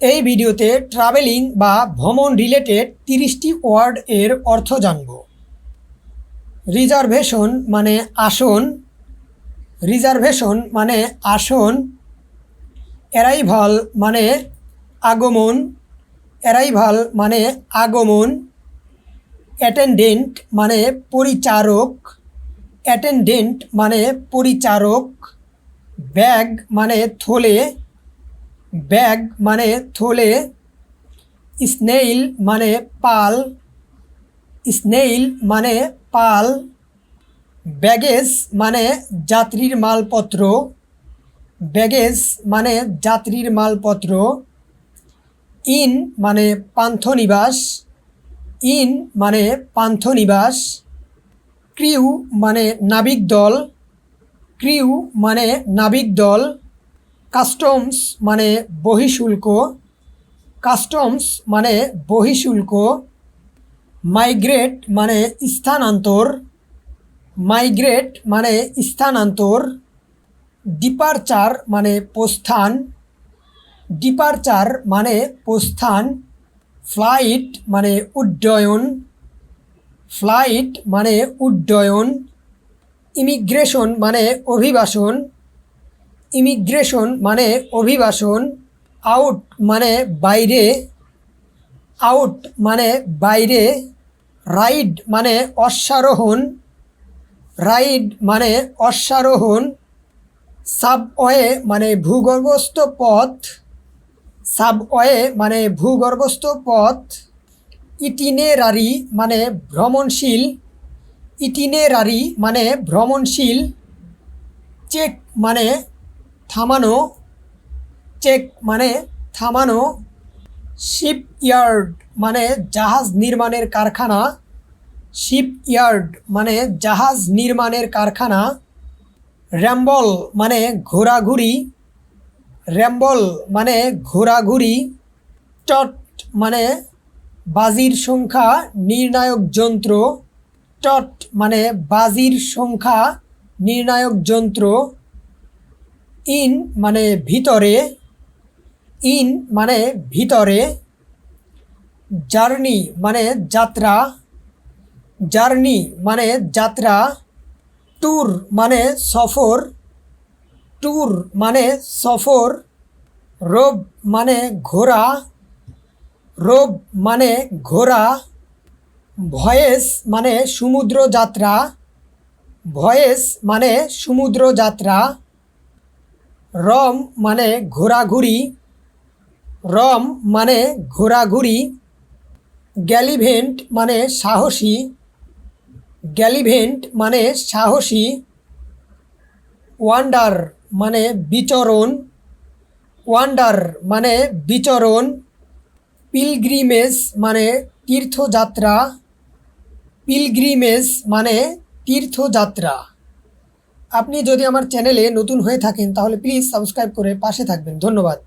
এই ভিডিওতে ট্রাভেলিং বা ভ্রমণ রিলেটেড তিরিশটি ওয়ার্ড এর অর্থ জানব। রিজার্ভেশন মানে আসন রিজার্ভেশন মানে আসন অ্যারাইভাল মানে আগমন অ্যারাইভাল মানে আগমন অ্যাটেন্ডেন্ট মানে পরিচারক অ্যাটেন্ডেন্ট মানে পরিচারক ব্যাগ মানে থলে ব্যাগ মানে থলে, স্নেইল মানে পাল, স্নেইল মানে পাল, ব্যাগেজ মানে যাত্রীর মালপত্র, ব্যাগেজ মানে যাত্রীর মালপত্র, ইন মানে পান্থনিবাস, ইন মানে পান্থনিবাস, ক্রিউ মানে নাবিক দল, ক্রিউ মানে নাবিক দল কাস্টমস মানে বহিঃশুল্ক কাস্টমস মানে বহিঃশুল্ক মাইগ্রেট মানে স্থানান্তর মাইগ্রেট মানে স্থানান্তর ডিপারচার মানে প্রস্থান ডিপারচার মানে প্রস্থান ফ্লাইট মানে উড্ডয়ন ফ্লাইট মানে উড্ডয়ন ইমিগ্রেশন মানে অভিবাসন ইমিগ্রেশন মানে অভিবাসন, আউট মানে বাইরে, আউট মানে বাইরে, রাইড মানে অশ্বারোহণ, রাইড মানে অশ্বারোহণ, সাবওয়ে মানে ভূগর্ভস্থ পথ, সাবওয়ে মানে ভূগর্ভস্থ পথ, ইটিনেরারি মানে ভ্রমণশীল, ইটিনেরারি মানে ভ্রমণশীল, চেক মানে থামানো চেক মানে থামানো শিপ ইয়ার্ড মানে জাহাজ নির্মাণের কারখানা শিপ ইয়ার্ড মানে জাহাজ নির্মাণের কারখানা র্যাম্বল মানে ঘোরাঘুরি র্যাম্বল মানে ঘোরাঘুরি টট মানে বাজির সংখ্যা, নির্ণায়ক যন্ত্র টট মানে বাজির সংখ্যা, নির্ণায়ক যন্ত্র ইন মানে ভিতরে, ইন মানে ভিতরে, জার্নি মানে যাত্রা, জার্নি মানে যাত্রা, ট্যুর মানে সফর, ট্যুর মানে সফর, রোব মানে ঘোরা, রোব মানে ঘোরা, ভয়েস মানে সমুদ্র যাত্রা ভয়েস মানে সমুদ্র যাত্রা রম মানে ঘোরাঘুরি, রম মানে ঘোরাঘুরি, গ্যালিভেন্ট মানে সাহসী, গ্যালিভেন্ট মানে সাহসী, ওয়ান্ডার মানে বিচরণ, ওয়ান্ডার মানে বিচরণ, পিলগ্রিমেজ মানে তীর্থযাত্রা, পিলগ্রিমেজ মানে তীর্থযাত্রা। আপনি যদি আমার চ্যানেলে নতুন হয়ে থাকেন তাহলে প্লিজ সাবস্ক্রাইব করে পাশে থাকবেন। ধন্যবাদ।